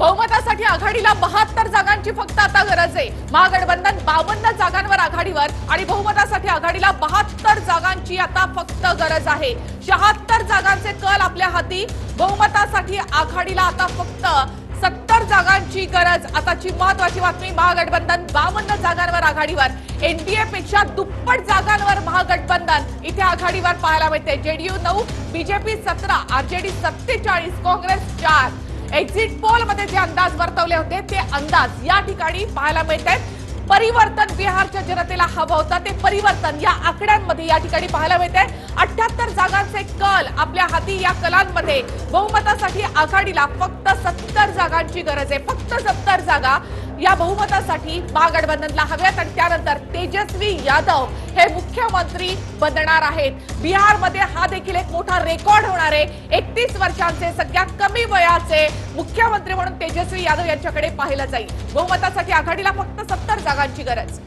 बहुमतासाठी आघाडीला बहात्तर जागांची फक्त आता गरज आहे. महागठबंधन बावन्न जागांवर आघाडीवर आणि बहुमतासाठी आघाडीला बहात्तर जागांची आता फक्त गरज आहे. शहात्तर जागांचे कल आपल्या हाती. बहुमतासाठी आघाडीला आता फक्त सत्तर जागांची गरज. आताची महत्वाची बातमी महागठबंधन बावन्न जागांवर आघाडीवर. एनडीए पेक्षा दुप्पट जागांवर महागठबंधन इथे आघाडीवर पाहायला मिळते. जेडीयू नऊ बीजेपी सतरा आरजेडी सत्तेचाळीस काँग्रेस चार. एक्झिट पोलमध्ये जे अंदाज वर्तवले होते ते अंदाज या ठिकाणी पाहायला मिळत आहेत परिवर्तन बिहारच्या जनतेला हवं होतं. ते परिवर्तन या आकड्यांमध्ये या ठिकाणी पाहायला मिळत आहे अठ्याहत्तर जागांचे कल आपल्या हाती या कलांमध्ये. बहुमतासाठी आघाडीला फक्त सत्तर जागांची गरज आहे. फक्त सत्तर जागा या बहुमतासाठी महागठबंधनला हव्यात आणि त्यानंतर तेजस्वी यादव हे मुख्यमंत्री बनणार आहेत. बिहारमध्ये हा देखील एक मोठा रेकॉर्ड होणार आहे. एकतीस वर्षांचे सगळ्यात कमी वयाचे मुख्यमंत्री म्हणून तेजस्वी यादव यांच्याकडे पाहिलं जाईल. बहुमतासाठी आघाडीला फक्त सत्तर जागांची गरज.